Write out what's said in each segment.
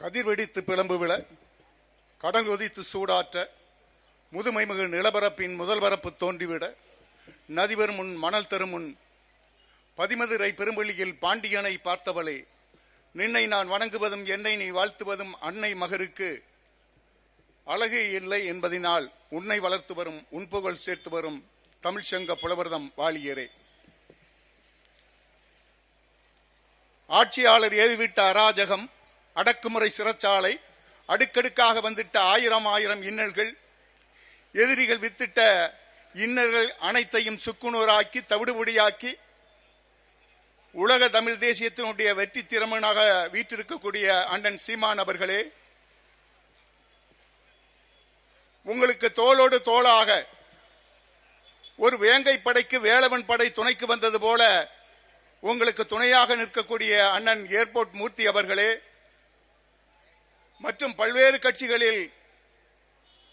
கதிர் வெடித்து பிளம்பு விழ கடல் கொதித்து சூடாற்ற முதுமைமிகு நிலப்பரப்பின் முதல் பரப்பு தோன்றிவிட நதிவரும் முன் மணல் தரும் முன் பதிமதுரை பெரும்பள்ளியில் பாண்டியனை பார்த்தவளே நின்னை நான் வணங்குவதும் என்னை நீ வாழ்த்துவதும் அன்னை மகருக்கு அழகு இல்லை என்பதினால் உன்னை வளர்த்து வரும் உன்புகழ் சேர்த்து வரும் தமிழ்ச்சங்க புலவர்தம் வாலியரே. ஆட்சியாளர் ஏவிவிட்ட அராஜகம் அடக்குமுறை சிறைச்சாலை அடுக்கடுக்காக வந்துட்ட ஆயிரம் ஆயிரம் இன்னல்கள் எதிரிகள் வித்திட்ட இன்னல்கள் அனைத்தையும் சுக்குநூறாக்கி தவிடுபொடியாக்கி உலக தமிழ் தேசியத்தினுடைய வெற்றி திறமனாக வீற்றிருக்கக்கூடிய அண்ணன் சீமான் அவர்களே உங்களுக்கு தோளோடு தோளாக ஒரு வேங்கை படைக்கு வேளவன் படை துணைக்கு வந்தது போல உங்களுக்கு துணையாக நிற்கக்கூடிய அண்ணன் ஏர்போர்ட் மூர்த்தி அவர்களே மற்றும் பல்வேறு கட்சிகளில்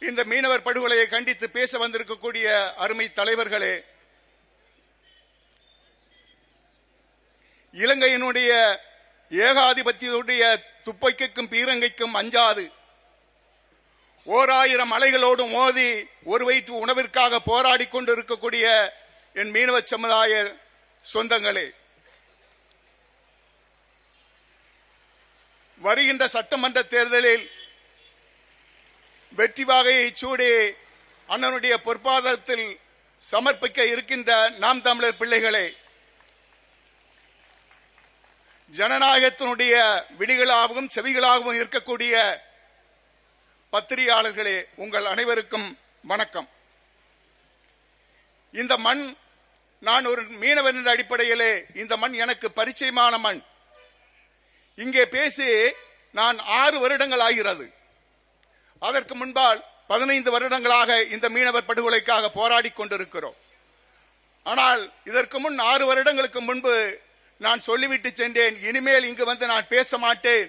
இந்த மீனவர் படுகொலையை கண்டித்து பேச வந்திருக்கக்கூடிய அருமை தலைவர்களே இலங்கையினுடைய ஏகாதிபத்தியத்துடைய துப்பைக்கும் பீரங்கைக்கும் அஞ்சாது. ஓர் ஆயிரம் அலைகளோடு மோதி ஒரு வயிற்று உணவிற்காக போராடி கொண்டு இருக்கக்கூடிய என் மீனவ சமுதாய சொந்தங்களே வருகின்ற சட்டமன்ற தேர்தலில் வெற்றி வாகையை சூடி அண்ணனுடைய பொற்பாதத்தில் சமர்ப்பிக்க இருக்கின்ற நாம் தமிழர் பிள்ளைகளே ஜனநாயகத்தினுடைய விழிகளாகவும் செவிகளாகவும் இருக்கக்கூடிய பத்திரிகையாளர்களே உங்கள் அனைவருக்கும் வணக்கம். இந்த மண் நான் ஒரு மீனவன் என்ற அடிப்படையிலே இந்த மண் எனக்கு பரிச்சயமான மண். இங்கே பேசி நான் ஆறு வருடங்கள் ஆகிறது. அதற்கு முன்பால் பதினைந்து வருடங்களாக இந்த மீனவர் படுகொலைக்காக போராடி கொண்டிருக்கிறோம். ஆனால் இதற்கு முன் ஆறு வருடங்களுக்கு முன்பு நான் சொல்லிவிட்டு சென்றேன் இனிமேல் இங்கு வந்து நான் பேச மாட்டேன்.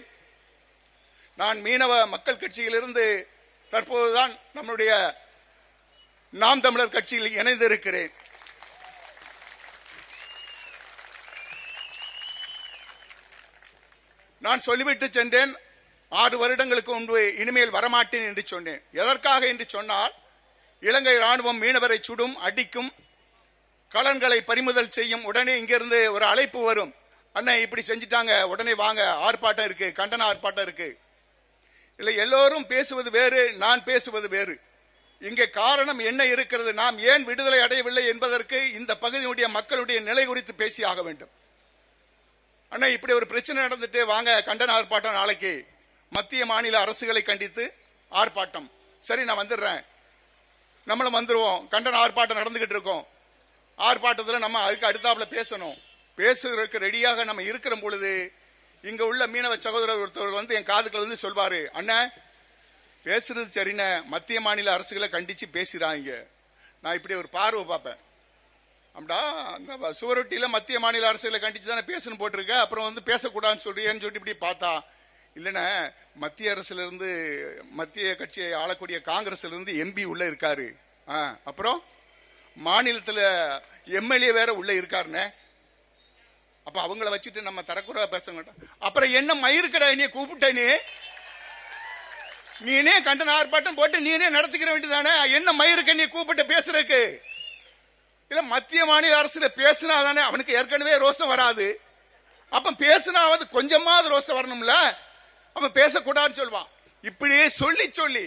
நான் மீனவ மக்கள் கட்சியிலிருந்து தற்போதுதான் நம்முடைய நாம் தமிழர் கட்சியில் இணைந்திருக்கிறேன். நான் சொல்லிவிட்டு சென்றேன். ஆறு வருடங்களுக்கு முன்பு இனிமேல் வரமாட்டேன் என்று சொன்னேன். எதற்காக என்று சொன்னால் இலங்கை ராணுவம் மீனவரை சுடும் அடிக்கும் கலன்களை பறிமுதல் செய்யும் உடனே இங்கிருந்து ஒரு அழைப்பு வரும். அண்ணன் இப்படி செஞ்சுட்டாங்க. உடனே வாங்க. ஆர்ப்பாட்டம் இருக்கு. கண்டன ஆர்ப்பாட்டம் இருக்கு. இல்லை எல்லோரும் பேசுவது வேறு நான் பேசுவது வேறு. இங்கே காரணம் என்ன இருக்கிறது? நாம் ஏன் விடுதலை அடையவில்லை என்பதற்கு இந்த பகுதியுடைய மக்களுடைய நிலை குறித்து பேசியாக வேண்டும். அண்ணா இப்படி ஒரு பிரச்சனை நடந்துட்டு வாங்க கண்டன ஆர்ப்பாட்டம் நாளைக்கு. மத்திய மாநில அரசுகளை கண்டித்து ஆர்ப்பாட்டம். சரி நான் வந்துடுறேன். நம்மளும் வந்துடுவோம் கண்டன ஆர்ப்பாட்டம் நடந்துகிட்டு இருக்கோம். ஆர்ப்பாட்டத்தில் நம்ம அதுக்கு அடுத்தாப்புல பேசணும். பேசுறதுக்கு ரெடியாக நம்ம இருக்கிற பொழுது இங்க உள்ள மீனவ சகோதரர் ஒருத்தர் வந்து என் காதுக்கள் வந்து சொல்வாரு அண்ணன் பேசுறது சரிண்ண. மத்திய மாநில அரசுகளை கண்டிச்சு பேசுறாங்க. நான் இப்படி ஒரு பார்வை பார்ப்பேன். அப்படியா அந்த சுவரொட்டியில் மத்திய மாநில அரசுகளை கண்டிச்சு தானே பேசணும் போட்டிருக்க? அப்புறம் வந்து பேசக்கூடாதுன்னு சொல்றியேன்னு சொல்லிட்டு இப்படி பார்த்தா இல்லைன்னா மத்திய அரசுல இருந்து மத்திய கட்சியை ஆளக்கூடிய காங்கிரஸ்ல இருந்து எம்பி உள்ள இருக்காரு. ஆ, அப்புறம் மாநிலத்தில் எம்எல்ஏ வேற உள்ள இருக்காருண்ணே. அப்ப அவங்கள வச்சுட்டு நம்ம தரக்குறவா பேச மாட்டோம் அப்புறம் என்ன மயிருக்கடா நீ கூப்பிட்ட நீ நீனே கண்டன ஆர்ப்பாட்டம் போட்டு நீனே நடத்திக்கிற வேண்டியதானே என்ன மயிருக்க நீ கூப்பிட்டு பேசுறதுக்கு? இல்ல மத்திய மாநில அரசுல பேசினா தானே அவனுக்கு ஏற்கனவே ரோசம் வராது. அப்ப பேசினாவது கொஞ்சமாவது ரோசம் வரணும்ல? அவன் பேசக்கூடாதுன்னு சொல்வான் இப்படியே சொல்லி சொல்லி.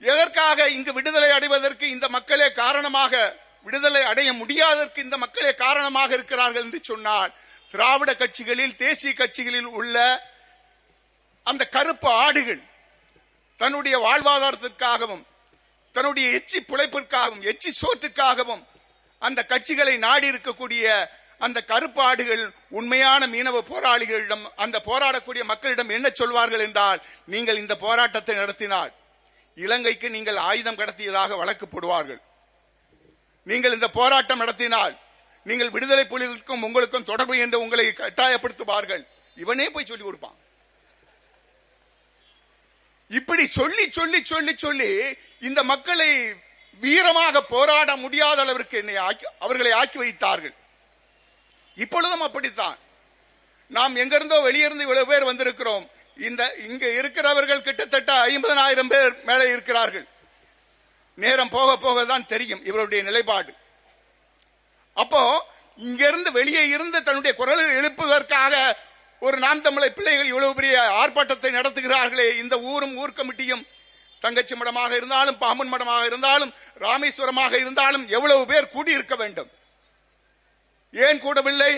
எதற்காக இங்கு விடுதலை அடைவதற்கு இந்த மக்களே காரணமாக விடுதலை அடைய முடியாததற்கு இந்த மக்களே காரணமாக இருக்கிறார்கள் என்று சொன்னால் திராவிட கட்சிகளில் தேசிய கட்சிகளில் உள்ள அந்த கருப்பு ஆடுகள் தன்னுடைய வாழ்வாதாரத்திற்காகவும் தன்னுடைய எச்சி பிழைப்பிற்காகவும் எச்சி சோற்றுக்காகவும் அந்த கட்சிகளை நாடி இருக்கக்கூடிய அந்த கருப்பாடுகள் உண்மையான மீனவ போராளிகளிடம் அந்த போராடக்கூடிய மக்களிடம் என்ன சொல்வார்கள் என்றால் நீங்கள் இந்த போராட்டத்தை நடத்தினால் இலங்கைக்கு நீங்கள் ஆயுதம் கடத்தியதாக வழக்கு போடுவார்கள். நீங்கள் இந்த போராட்டம் நடத்தினால் நீங்கள் விடுதலை புலிகளுக்கும் உங்களுக்கும் தொடர்பு என்று உங்களை கட்டாயப்படுத்துவார்கள். இவனே போய் சொல்லி கொடுப்பான். இப்படி சொல்லி சொல்லி சொல்லி சொல்லி இந்த மக்களை வீரமாக போராட முடியாத அளவிற்கு என்னை ஆக்கி அவர்களை ஆக்கி வைத்தார்கள். இப்பொழுதும் அப்படித்தான். நாம் எங்கிருந்தோ வெளியிருந்து இவ்வளவு பேர் வந்திருக்கிறோம். இந்த இங்க இருக்கிறவர்கள் கிட்டத்தட்ட ஐம்பதனாயிரம் பேர் மேலே இருக்கிறார்கள். நேரம் போக போக தான் தெரியும் இவருடைய நிலைப்பாடு. அப்போ இங்கிருந்து வெளியே இருந்து தன்னுடைய குரலை எழுப்புவதற்காக ஒரு நாம் தமிழை பிள்ளைகள் இவ்வளவு பெரிய ஆர்ப்பாட்டத்தை நடத்துகிறார்களே இந்த ஊரும் ஊர் கமிட்டியும் தங்கச்சி மடமாக இருந்தாலும் பாம்பன் மடமாக இருந்தாலும் ராமேஸ்வரமாக இருந்தாலும் எவ்வளவு பேர் கூடியிருக்க வேண்டும்? ஏன் கூடவில்லை?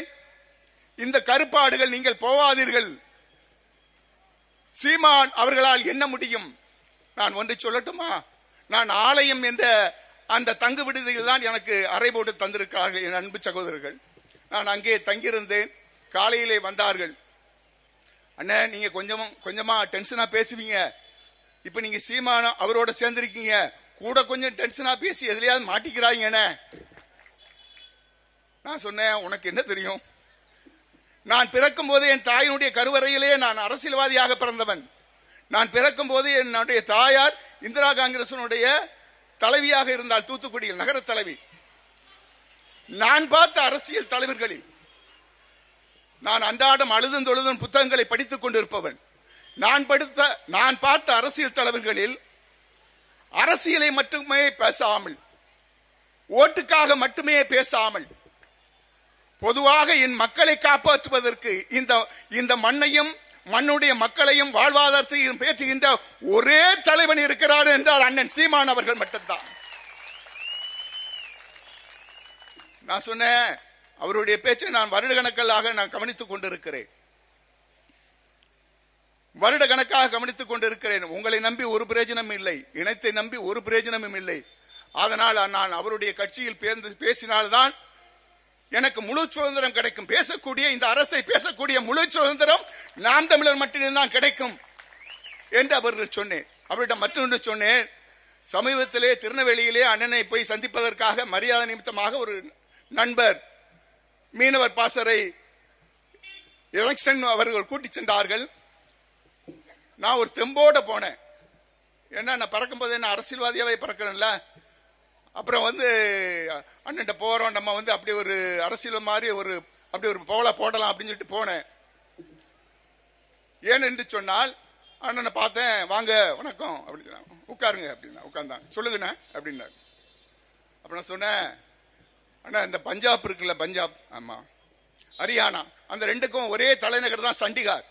இந்த கருப்பாடுகள் நீங்கள் போவாதீர்கள். சீமான் அவர்களால் என்ன முடியும்? நான் ஒன்றை சொல்லட்டுமா? நான் ஆலயம் என்ற அந்த தங்கு விடுதியில் தான் எனக்கு அறை போட்டு தந்திருக்கிறார்கள் என் அன்பு சகோதரர்கள். நான் அங்கே தங்கியிருந்தேன். காலையிலே வந்தார்கள். அண்ணே நீங்க கொஞ்சம் கொஞ்சமா டென்ஷனா பேசுவீங்க. இப்ப நீங்க சீமான அவரோட சேர்ந்திருக்கீங்க. கூட கொஞ்சம் டென்ஷனா பேசி எதுலயாவது மாட்டிக்கிறாங்கண்ணே நான் சொன்னேன் உனக்கு என்ன தெரியும்? நான் பிறக்கும் போது என் தாயினுடைய கருவறையிலே நான் அரசியல்வாதியாக பிறந்தவன். நான் பிறக்கும் போது என்னுடைய தாயார் இந்திரா காங்கிரசனுடைய தலைவியாக இருந்தால் தூத்துக்குடியில் நகர தலைவி. நான் பார்த்த அரசியல் தலைவர்களில் நான் அன்றாடம் அழுதும் தொழுதும் புத்தகங்களை படித்துக் கொண்டிருப்பவன். நான் படித்த நான் பார்த்த அரசியல் தலைவர்களில் அரசியலை மட்டுமே பேசாமல் ஓட்டுக்காக மட்டுமே பேசாமல் பொதுவாக என் மக்களை காப்பாற்றுவதற்கு இந்த இந்த மண்ணையும் மண்ணுடைய மக்களையும் வாழ்வாதாரத்தையும் பேசுகின்ற ஒரே தலைவன் இருக்கிறார் என்றால் அண்ணன் சீமான் அவர்கள் மட்டும்தான். நான் சொன்னேன் அவருடைய பேச்சை நான் வருட கணக்கலாக நான் கவனித்துக் கொண்டிருக்கிறேன். வருட கணக்காக கவனித்துக் கொண்டிருக்கிறேன். உங்களை நம்பி ஒரு பிரயோஜனம் இல்லை. இனத்தை நம்பி ஒரு பிரயோஜனமும் இல்லை. அதனால் நான் அவருடைய கட்சியில் பேர்ந்து பேசினால்தான் எனக்கு முழு சுதந்திரம் கிடைக்கும். பேசக்கூடிய இந்த அரசை பேசக்கூடிய முழு சுதந்திரம் நாம் தமிழர் மட்டும்தான் கிடைக்கும் என்று அவர்கள் சொன்னேன். அவரிடம் மற்றொன்று சொன்னேன். சமீபத்திலே திருநெல்வேலியிலே அண்ணனை போய் சந்திப்பதற்காக மரியாதை நிமித்தமாக ஒரு நண்பர் மீனவர் பாசறை எலெக்ஷன் அவர்கள் கூட்டி சென்றார்கள். நான் ஒரு தெம்போட போனேன். ஏன்னா நான் பறக்கும்போது என்ன அரசியல்வாதியாவே பறக்கிறேன்ல? அப்புறம் வந்து அண்ணன்ட்ட போறோம் நம்ம வந்து அப்படி ஒரு அரசியல் மாதிரி ஒரு அப்படி ஒரு போல போடலாம் அப்படின்னு சொல்லிட்டு போனேன். ஏன் என்று சொன்னால் அண்ணனை பார்த்தேன் வாங்க வணக்கம் அப்படின்னு உட்காருங்க அப்படின்னா உட்கார்ந்தான். சொல்லுங்கண்ணே அப்படின்னாரு. அப்புறம் சொன்னேன் அண்ணா இந்த பஞ்சாப் இருக்குல்ல பஞ்சாப் ஆமா. ஹரியானா அந்த ரெண்டுக்கும் ஒரே தலைநகர் தான் சண்டிகார்.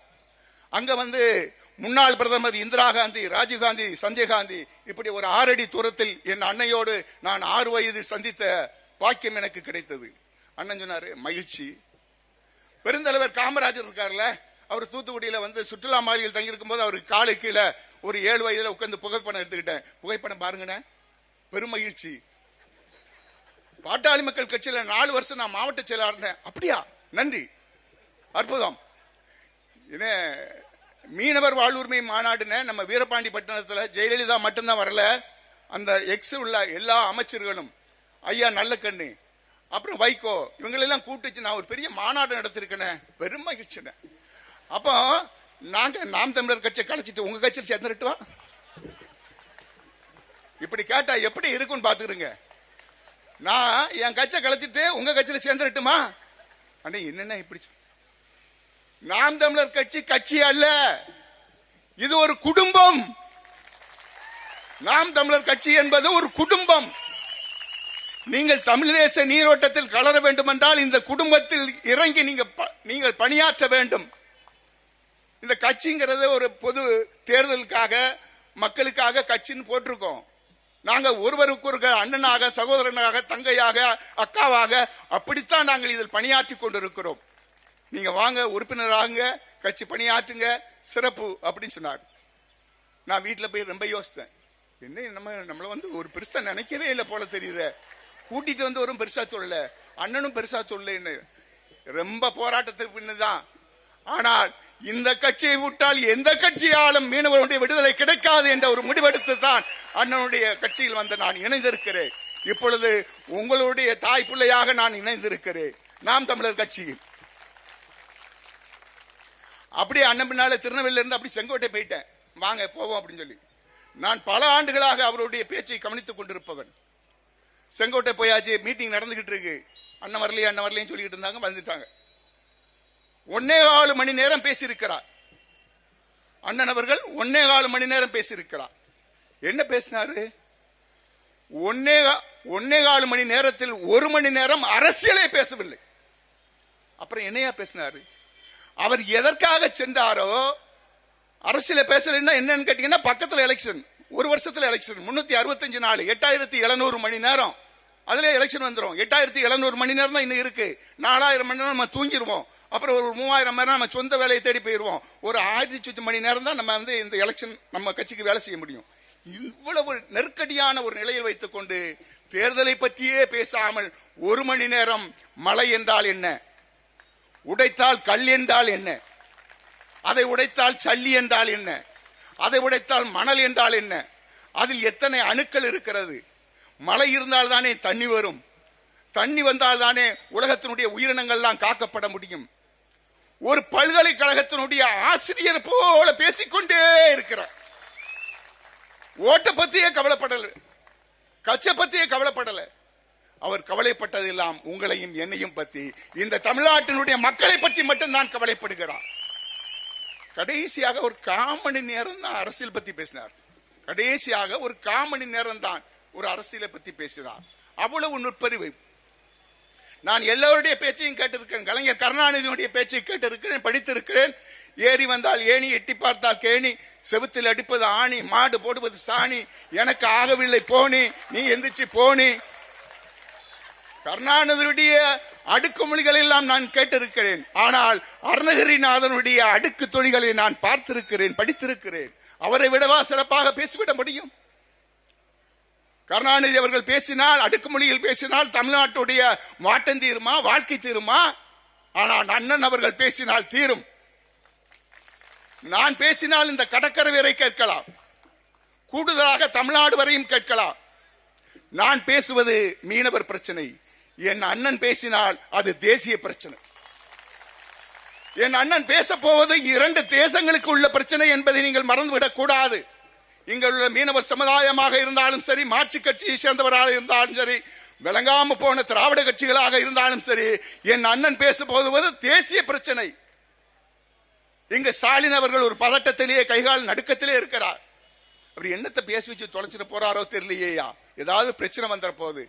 அங்க வந்து முன்னாள் பிரதமர் இந்திரா காந்தி ராஜீவ்காந்தி சஞ்சய் காந்தி இப்படி ஒரு ஆறடி தூரத்தில் என் அன்னையோடு நான் ஆறு வயதில் சந்தித்த பாக்கியம் எனக்கு கிடைத்தது. அண்ணன் சொன்னாரு மகிழ்ச்சி. பெருந்தலைவர் காமராஜர் இருக்கார்ல அவர் தூத்துக்குடியில வந்து சுற்றுலா மாளிகையில் தங்கியிருக்கும் போது அவருக்கு காலு கீழே ஒரு ஏழு வயதுல உட்காந்து புகைப்படம் எடுத்துக்கிட்டேன். புகைப்படம் பாருங்கண்ணே. பெரும் மகிழ்ச்சி. பாட்டாளி மக்கள் கட்சியில நாலு வருஷம் நான் மாவட்ட செயலாளர் அப்படியா? நன்றி. அற்புதம். இது மீனவர் வாழ்வுரிமை மாநாடுன்னு நம்ம வீரபாண்டி பட்டணத்தில் ஜெயலலிதா மட்டும்தான் வரல. அந்த எக்ஸ் உள்ள எல்லா அமைச்சர்களும் ஐயா நல்ல கண்ணு அப்புறம் வைகோ இவங்களெல்லாம் கூப்பிட்டுச்சு. நான் ஒரு பெரிய மாநாடு நடத்திருக்கேன். பெருமை மகிழ்ச்சின. அப்போ நாங்க நாம் தமிழர் கட்சியை கலைச்சிட்டு உங்க கட்சியில் சேர்ந்துட்டுவா இப்படி கேட்டா எப்படி இருக்கும்னு பாத்துக்கிறீங்க? நான் என் கட்சியை கலைச்சிட்டு உங்க கட்சியில சேர்ந்துட்டுமா அண்ணே என்னென்ன இப்படி நாம் தமிழர் கட்சி கட்சி அல்ல. இது ஒரு குடும்பம். நாம் தமிழர் கட்சி என்பது ஒரு குடும்பம். நீங்கள் தமிழ் தேச நீரோட்டத்தில் கலர வேண்டுமென்றால் இந்த குடும்பத்தில் இறங்கி நீங்க ப- நீங்கள் பணியாற்ற வேண்டும். இந்த கட்சிங்கிறது ஒரு பொது தேர்தலுக்காக மக்களுக்காக கட்சின்னு போட்டிருக்கோம். நாங்க ஒருவருக்கு ஒரு அண்ணனாக சகோதரனாக தங்கையாக அக்காவாக அப்படித்தான் நாங்கள் இதில் பணியாற்றி கொண்டிருக்கிறோம். நீங்க வாங்க உறுப்பினராகுங்க கட்சி பணியாற்றுங்க சிறப்பு அப்படின்னு சொன்னார் நான் வீட்டில் போய் ரொம்ப யோசித்தேன். என்ன நம்ம நம்மளை வந்து ஒரு பெருசா நினைக்கவே இல்லை போல தெரியுது. கூட்டிட்டு வந்து வரும் பெருசா சொல்லல. அண்ணனும் பெருசா சொல்லன்னு ரொம்ப போராட்டத்துக்கு பின்னதான். ஆனால் இந்த கட்சியை விட்டால் எந்த கட்சியாலும் மீனவர்களுடைய விடுதலை கிடைக்காது என்ற ஒரு முடிவெடுத்து தான் அண்ணனுடைய கட்சியில் வந்து நான் இணைந்திருக்கிறேன். இப்பொழுது உங்களுடைய தாய் பிள்ளையாக நான் இணைந்திருக்கிறேன். நாம் தமிழர் கட்சியில் அப்படியே அண்ணன் பின்னால திருநெல்வேலியில இருந்து அப்படி செங்கோட்டை போயிட்டேன். வாங்க போவோம் அப்படின்னு சொல்லி. நான் பல ஆண்டுகளாக அவருடைய பேச்சை கவனித்துக் கொண்டிருப்பவன். செங்கோட்டை போயாச்சு மீட்டிங் நடந்துகிட்டு இருக்கு. அண்ணன் வரலையே அண்ணன் வரலையும் சொல்லிட்டு இருந்தாங்க வந்துட்டாங்க. ஒன்னே காலு மணி நேரம் பேசியிருக்கிறார். அண்ணன் அவர்கள் ஒன்னே காலு மணி நேரம் பேசியிருக்கிறார். என்ன பேசினாரு? ஒன்னே கா- ஒன்னே காலு மணி நேரத்தில் ஒரு மணி நேரம் அரசியலே பேசவில்லை. அப்புறம் என்னையா பேசினாரு? அவர் எதற்காக சென்றாரோ அரசியல பேசலைன்னா என்னன்னு கேட்டீங்கன்னா பக்கத்தில் எலெக்ஷன் ஒரு வருஷத்துல எலெக்ஷன் முன்னூத்தி அறுபத்தஞ்சு நாள் எட்டாயிரத்தி எழுநூறு மணி நேரம். அதுல எலெக்ஷன் வந்துரும். எட்டாயிரத்தி எழுநூறு மணி நேரம் தான் இன்னும் இருக்கு. நாலாயிரம் மணி நேரம் நம்ம தூங்கிடுவோம் அப்புறம் ஒரு மூவாயிரம் மணி நேரம் நம்ம சொந்த வேலையை தேடி போயிடுவோம் ஒரு ஆயிரத்தி சுத்தி மணி நேரம் தான் நம்ம வந்து இந்த எலெக்ஷன் நம்ம கட்சிக்கு வேலை செய்ய முடியும். இவ்வளவு நெருக்கடியான ஒரு நிலையில் வைத்துக் கொண்டு தேர்தலை பற்றியே பேசாமல் ஒரு மணி நேரம் மழை என்றால் என்ன? உடைத்தால் கல் என்றால் என்ன? அதை உடைத்தால் சல்லி என்றால் என்ன? அதை உடைத்தால் மணல் என்றால் என்ன? அதில் எத்தனை அணுக்கள் இருக்கிறது? மழை இருந்தால் தானே தண்ணி வரும். தண்ணி வந்தால் தானே உலகத்தினுடைய உயிரினங்கள்லாம் காக்கப்பட முடியும். ஒரு பல்கலைக்கழகத்தினுடைய ஆசிரியர் போல பேசிக்கொண்டே இருக்கிறார். ஓட்ட பத்தியே கவலைப்படல. கச்சை பத்தியே கவலைப்படல. அவர் கவலைப்பட்டதெல்லாம் உங்களையும் என்னையும் பத்தி இந்த தமிழ்நாட்டினுடைய மக்களை பற்றி மட்டும் தான் கவலைப்படுகிறார். கடைசியாக ஒரு காமணி நேரம் தான் அரசியல் பத்தி பேசினார். கடைசியாக ஒரு காமணி நேரம் தான் ஒரு அரசியலை பத்தி பேசினார். அவ்வளவு நுட்பறிவு. நான் எல்லோருடைய பேச்சையும் கேட்டிருக்கேன் கலைஞர் கருணாநிதியுடைய பேச்சை கேட்டிருக்கிறேன் படித்திருக்கிறேன். ஏறி வந்தால் ஏணி எட்டி பார்த்தால் கேணி செவுத்தில் அடிப்பது ஆணி மாடு போடுவது சாணி எனக்கு ஆகவில்லை போனி நீ எந்திரிச்சு போனி. கருணாநிதியுடைய அடுக்குமொழிகளை எல்லாம் நான் கேட்டிருக்கிறேன். ஆனால் அருணகிரிநாதனுடைய அடுக்கு தொழில்களை நான் பார்த்திருக்கிறேன் படித்திருக்கிறேன். அவரை விடவா சிறப்பாக பேசிவிட முடியும்? கருணாநிதி அவர்கள் பேசினால் அடுக்குமொழியில் பேசினால் தமிழ்நாட்டுடைய மாட்டம் தீருமா வாழ்க்கை தீருமா? ஆனால் அண்ணன் அவர்கள் பேசினால் தீரும். நான் பேசினால் இந்த கடற்கரை வரை கேட்கலாம். கூடுதலாக தமிழ்நாடு வரையும் கேட்கலாம். நான் பேசுவது மீனவர் பிரச்சனை. என் அண்ணன் பேசினால் அது தேசிய பிரச்சனை. என் அண்ணன் பேச போவது இரண்டு தேசங்களுக்கு உள்ள பிரச்சனை என்பதை நீங்கள் மறந்துவிடக் கூடாது. இங்குள்ள மீனவர் சமுதாயமாக இருந்தாலும் சரி மாற்று கட்சியை சேர்ந்தவராக இருந்தாலும் சரி விளங்காம போன திராவிட கட்சிகளாக இருந்தாலும் சரி என் அண்ணன் பேச போதுவது தேசிய பிரச்சனை. இங்க ஸ்டாலின் அவர்கள் ஒரு பதட்டத்திலேயே கைகால் நடுக்கத்திலே இருக்கிறார். அப்படி என்னத்தை பேசி வச்சு தொலைச்சிட்டு போறாரோ தெரியலையேயா? ஏதாவது பிரச்சனை வந்துற போகுது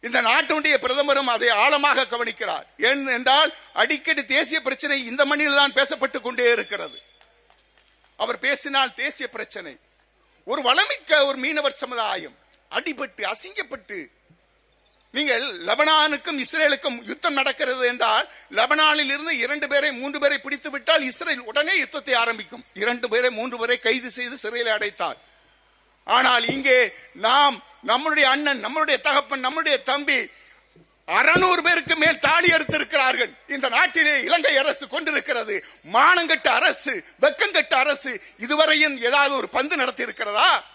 இந்த நாட்டுடைய பிரதமரும் அதை ஆழமாக கவனிக்கிறார். ஏன் என்றால் அடிக்கடி தேசிய பிரச்சனை இந்த மண்ணில் தான் பேசப்பட்டுக் கொண்டே இருக்கிறது. அவர் பேசினால் தேசிய பிரச்சனை. ஒரு வளமிக்க ஒரு மீனவர் சமுதாயம் அடிபட்டு அசிங்கப்பட்டு நீங்கள் லெபனானுக்கும் இஸ்ரேலுக்கும் யுத்தம் நடக்கிறது என்றால் லெபனானில் இருந்து இரண்டு பேரை மூன்று பேரை பிடித்து விட்டால் இஸ்ரேல் உடனே யுத்தத்தை ஆரம்பிக்கும். இரண்டு பேரை மூன்று பேரை கைது செய்து சிறையில் அடைத்தார் ஆனால் இங்கே நாம் நம்முடைய அண்ணன் நம்முடைய தகப்பன் நம்முடைய தம்பி அறுநூறு பேருக்கு மேல் தாலி எடுத்திருக்கிறார்கள். இந்த நாட்டிலே இலங்கை அரசு கொண்டிருக்கிறது. மானங்கட்ட அரசு வெக்கங்கட்ட அரசு இதுவரையும் ஏதாவது ஒரு பந்து நடத்தி இருக்கிறதா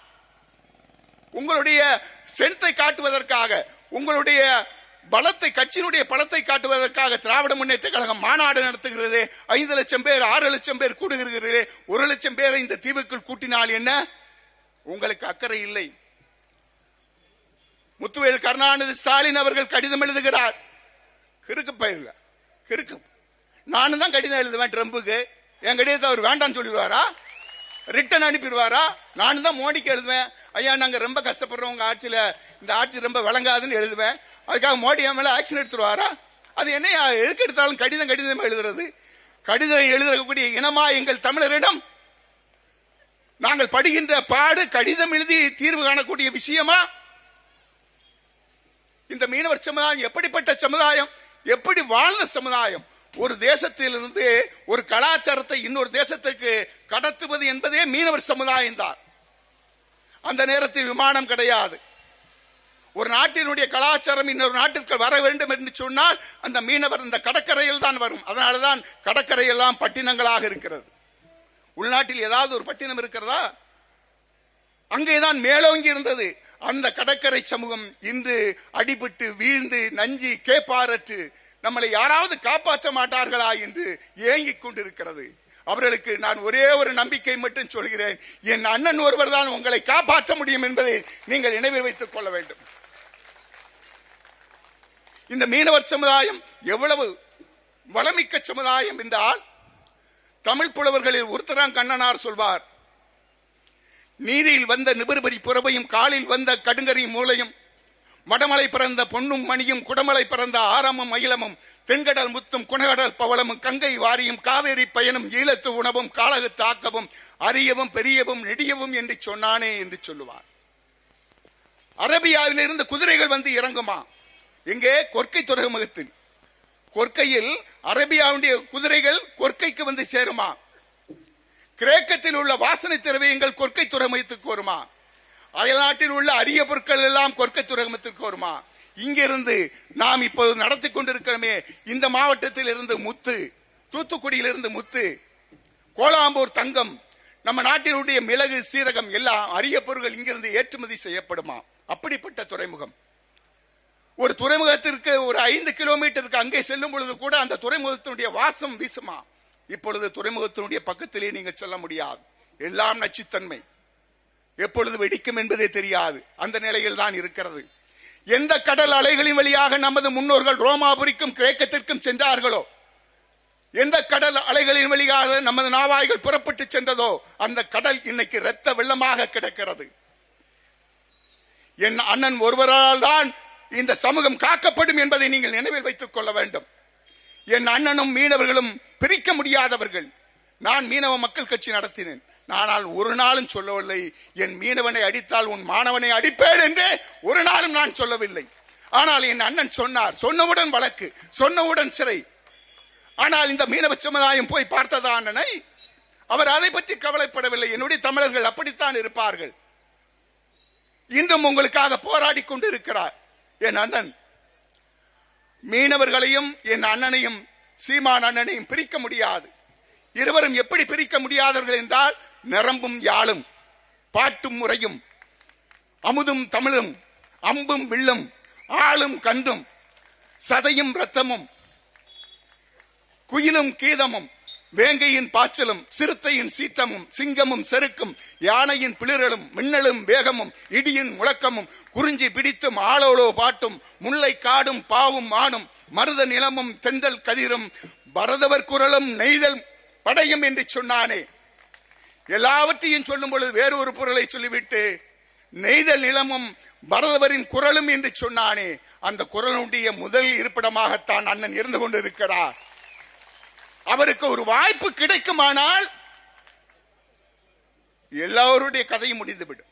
உங்களுடைய ஸ்ட்ரென்த்தை காட்டுவதற்காக உங்களுடைய பலத்தை கட்சியினுடைய பலத்தை காட்டுவதற்காக திராவிட முன்னேற்ற கழகம் மாநாடு நடத்துகிறது. ஐந்து லட்சம் பேர் ஆறு லட்சம் பேர் கூடுகிறீர்களே. ஒரு லட்சம் பேரை இந்த தீவுக்குள் கூட்டினால் என்ன? உங்களுக்கு அக்கறை இல்லை. முத்துவேல் கருணாநிதி ஸ்டாலின் அவர்கள் கடிதம் எழுதுகிறார். கிறுக்கு பயிரில் கிறுக்கு. நானும் தான் கடிதம் எழுதுவேன் ட்ரம்புக்கு. என் கடிதத்தை அவர் வேண்டாம்னு சொல்லிடுவாரா? ரிட்டன் அனுப்பிடுவாரா? நானும் தான் மோடிக்கு எழுதுவேன். ஐயா நாங்க ரொம்ப கஷ்டப்படுறோம். உங்க ஆட்சியில இந்த ஆட்சி ரொம்ப விளங்காதுன்னு எழுதுவேன். அதுக்காக மோடி என் மேல ஆக்ஷன் எடுத்துருவாரா? அது என்ன எதுக்கு எடுத்தாலும் கடிதம் கடிதம் எழுதுறது? கடிதம் எழுதக்கூடிய இனமா எங்கள் தமிழரிடம் நாங்கள் படுகின்ற பாடு கடிதம் எழுதி தீர்வு காணக்கூடிய விஷயமா? இந்த மீனவர் சமுதாயம் எப்படிப்பட்ட சமுதாயம்? எப்படி வாழ்ந்த சமுதாயம்? ஒரு தேசத்திலிருந்து ஒரு கலாச்சாரத்தை இன்னொரு தேசத்துக்கு கடத்துவது என்பதே மீனவர் சமுதாயம் தான் அந்த நேரத்தில் விமானம் கிடையாது. ஒரு நாட்டினுடைய கலாச்சாரம் இன்னொரு நாட்டிற்கு வர வேண்டும் என்று சொன்னால் அந்த மீனவர் இந்த கடற்கரையில் தான் வரும். அதனாலதான் தான் கடற்கரையெல்லாம் பட்டினங்களாக இருக்கிறது. உள்நாட்டில் ஏதாவது ஒரு பட்டினம் இருக்கிறதா? அங்கேதான் மேலோங்கி இருந்தது. அந்த கடற்கரை சமூகம் இன்று அடிபட்டு வீழ்ந்து நஞ்சி கேப்பாரற்று நம்மளை யாராவது காப்பாற்ற மாட்டார்களா என்று ஏங்கிக் கொண்டிருக்கிறது. அவர்களுக்கு நான் ஒரே ஒரு நம்பிக்கை மட்டும் சொல்கிறேன். என் அண்ணன் ஒருவர் தான் உங்களை காப்பாற்ற முடியும் என்பதை நீங்கள் நினைவில் வைத்துக் கொள்ள வேண்டும். இந்த மீனவர் சமுதாயம் எவ்வளவு வளமிக்க சமுதாயம் என்றால் தமிழ் புலவர்களில் ஒருத்தரான் கண்ணனார் சொல்வார் நீரில் வந்த நிபுர்பரி புறவையும் காலில் வந்த கடுங்கரி மூளையும் வடமலை பிறந்த பொன்னும் மணியும் குடமலை பிறந்த ஆரமும் மயிலமும் தென்கடல் முத்தும் குணகடல் பவளமும் கங்கை வாரியும் காவேரி பயனும் ஈழத்து உணவும் காலகு தாக்கவும் அரியவும் பெரியவும் நெடியவும் என்று சொன்னானே என்று சொல்லுவார். அரபியாவிலிருந்து குதிரைகள் வந்து இறங்குமா? எங்கே? கொற்கை துறைமுகத்தில் கொற்கையில் அரபியாவுடைய குதிரைகள் கொற்கைக்கு வந்து சேருமா? கிரேக்கத்தில் உள்ள வாசனை திரவியங்கள் கொற்கை துறைமுகத்துக்கு வருமா? அயல்நாட்டில் உள்ள அரிய பொருட்கள் எல்லாம் கொற்கை துறைமுகத்திற்கு வருமா? இங்கிருந்து நாம் இப்போது நடத்தி கொண்டிருக்கிறோமே இந்த மாவட்டத்தில் இருந்து முத்து தூத்துக்குடியிலிருந்து முத்து கோலாம்பூர் தங்கம் நம்ம நாட்டினுடைய மிளகு சீரகம் எல்லாம் அரிய பொருட்கள் இங்கிருந்து ஏற்றுமதி செய்யப்படுமா? அப்படிப்பட்ட துறைமுகம். ஒரு துறைமுகத்திற்கு ஒரு ஐந்து கிலோமீட்டருக்கு அங்கே செல்லும் பொழுது கூட அந்த துறைமுகத்தினுடைய வாசம் வீசுமா? இப்பொழுது துறைமுகத்தினுடைய பக்கத்திலே நீங்கள் சொல்ல முடியாது. எல்லாம் நச்சுத்தன்மை. எப்பொழுது வெடிக்கும் என்பதே தெரியாது. அந்த நிலையில் தான் இருக்கிறது. எந்த கடல் அலைகளின் வழியாக நமது முன்னோர்கள் ரோமாபுரிக்கும் கிரேக்கத்திற்கும் சென்றார்களோ? எந்த கடல் அலைகளின் வழியாக நமது நாவாய்கள் புறப்பட்டு சென்றதோ? அந்த கடல் இன்னைக்கு இரத்த வெள்ளமாக கிடக்கிறது. என் அண்ணன் ஒருவரால் தான் இந்த சமூகம் காக்கப்படும் என்பதை நீங்கள் நினைவில் வைத்துக் கொள்ள வேண்டும். என் அண்ணனும் மீனவர்களும் பிரிக்க முடியாதவர்கள். நான் மீனவ மக்கள் கட்சி நடத்தினேன். ஆனால் ஒரு நாளும் சொல்லவில்லை. என் மீனவனை அடித்தால் உன் மாணவனை அடிப்பேன் என்று ஒரு நாளும் நான் சொல்லவில்லை. ஆனால் என் அண்ணன் சொன்னார். சொன்னவுடன் வழக்கு சொன்னவுடன் சிறை. ஆனால் இந்த மீனவ சமுதாயம் போய் பார்த்ததா அண்ணனை? அவர் அதை பற்றி கவலைப்படவில்லை. என்னுடைய தமிழர்கள் அப்படித்தான் இருப்பார்கள். இன்றும் உங்களுக்காக போராடி கொண்டு இருக்கிறார் என் அண்ணன். மீனவர்களையும் என் அண்ணனையும் சீமான் அண்ணனையும் பிரிக்க முடியாது. இருவரும் எப்படி பிரிக்க முடியாதவர்கள் என்றால் நிரம்பும் யாழும் பாட்டும் முறையும் அமுதும் தமிழும் அம்பும் வில்லும் ஆளும் கன்றும் சதையும் ரத்தமும் குயிலும் கீதமும் வேங்கையின் பாய்ச்சலும் சிறுத்தையின் சீத்தமும் சிங்கமும் செருக்கும் யானையின் பிளிரலும் மின்னலும் வேகமும் இடியின் முழக்கமும் குறிஞ்சி பிடித்தும் ஆளோலோ பாட்டும் முல்லை காடும் பாவும் ஆணும் மருத நிலமும் தெந்தல் கதிரும் பரதவர் குரலும் நெய்தல் படையும் என்று சொன்னானே. எல்லாவற்றையும் சொல்லும் பொழுது வேறு ஒரு பொருளை சொல்லிவிட்டு நெய்தல் நிலமும் பரதவரின் குரலும் என்று சொன்னானே. அந்த குரலுடைய முதல் இருப்பிடமாகத்தான் அண்ணன் இருந்து கொண்டிருக்கிறார். அவருக்கு ஒரு வாய்ப்பு கிடைக்குமானால் எல்லோருடைய கதையும் முடிந்துவிடும்.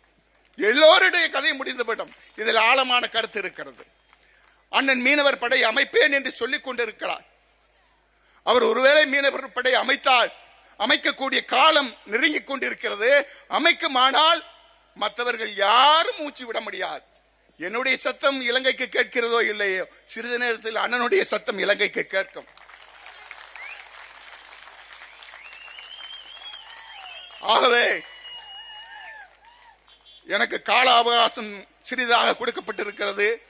எல்லோருடைய கதையும் முடிந்துவிடும். இதில் ஆழமான கருத்து இருக்கிறது. அண்ணன் மீனவர் படை அமைப்பேன் என்று சொல்லிக் கொண்டிருக்கிறார். அவர் ஒருவேளை மீனவர் படை அமைத்தால் அமைக்கக்கூடிய காலம் நெருங்கிக் கொண்டிருக்கிறது. அமைக்குமானால் மற்றவர்கள் யாரும் மூச்சு விட முடியாது. என்னுடைய சத்தம் இலங்கைக்கு கேட்கிறதோ இல்லையோ சிறிது நேரத்தில் அண்ணனுடைய சத்தம் இலங்கைக்கு கேட்கும். ஆகவே எனக்கு கால அவகாசம் சிறிதாக கொடுக்கப்பட்டிருக்கிறது.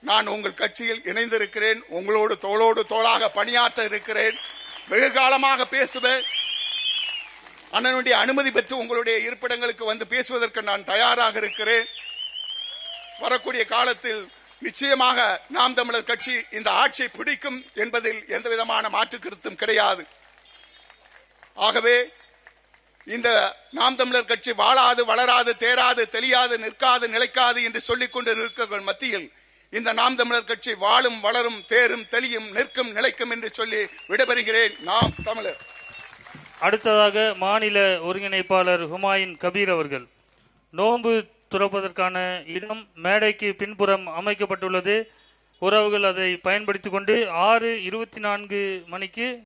நான் உங்கள் கட்சியில் இணைந்திருக்கிறேன். உங்களோடு தோளோடு தோளாக பணியாற்ற இருக்கிறேன். வெகு காலமாக பேசுவேன். அண்ணனுடைய அனுமதி பெற்று உங்களுடைய இருப்பிடங்களுக்கு வந்து பேசுவதற்கு நான் தயாராக இருக்கிறேன். வரக்கூடிய காலத்தில் நிச்சயமாக நாம் தமிழர் கட்சி இந்த ஆட்சியை பிடிக்கும் என்பதில் எந்த விதமான மாற்று கருத்தும் கிடையாது. ஆகவே இந்த நாம் தமிழர் கட்சி வாழாது வளராது தேராது தெளியாது நிற்காது நிலைக்காது என்று சொல்லிக் கொண்டு இருக்கிற மத்தியில் இந்த நாம் தமிழர் கட்சி வாழும் வளரும் தேரும் தெளியும் நிற்கும் நிலைக்கும் என்று சொல்லி விடைபெறுகிறேன். நாம் தமிழர். அடுத்ததாக மாநில ஒருங்கிணைப்பாளர் ஹுமாயூன் கபீர் அவர்கள். நோன்பு துறப்பதற்கான இடம் மேடைக்கு பின்புறம் அமைக்கப்பட்டுள்ளது. உறவுகள் அதை பயன்படுத்திக் கொண்டு ஆறு இருபத்தி நான்கு மணிக்கு